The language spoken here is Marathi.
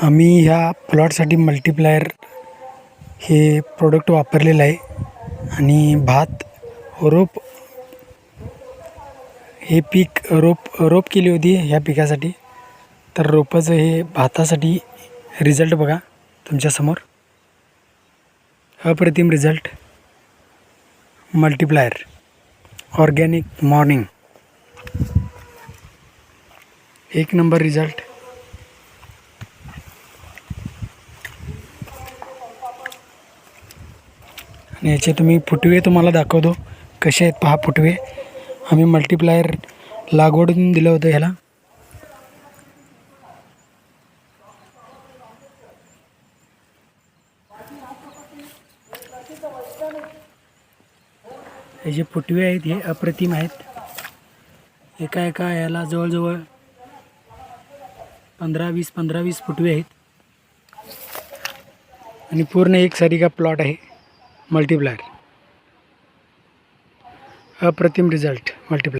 आम्ही ह्या प्लॉटसाठी मल्टीप्लायर हे प्रोडक्ट वापरलेलं आहे. आणि भात रोप हे पीक रोप रोप केली होती ह्या पिकासाठी. तर रोपाचं हे भातासाठी रिझल्ट बघा तुमच्यासमोर अप्रतिम रिझल्ट मल्टिप्लायर ऑर्गॅनिक मॉर्निंग एक नंबर रिझल्ट आणि याचे तुम्ही फुटवे तुम्हाला दाखवतो. कसे आहेत पहा फुटवे. आम्ही मल्टिप्लायर लागवडून दिलं होतं ह्याला. हे जे फुटवे आहेत हे अप्रतिम आहेत. एका एका याला जवळजवळ पंधरा वीस पंधरा वीस फुटवे आहेत. आणि पूर्ण एक सारिका प्लॉट आहे. मल्टिप्लायर अप्रतिम रिझल्ट मल्टीप्लायर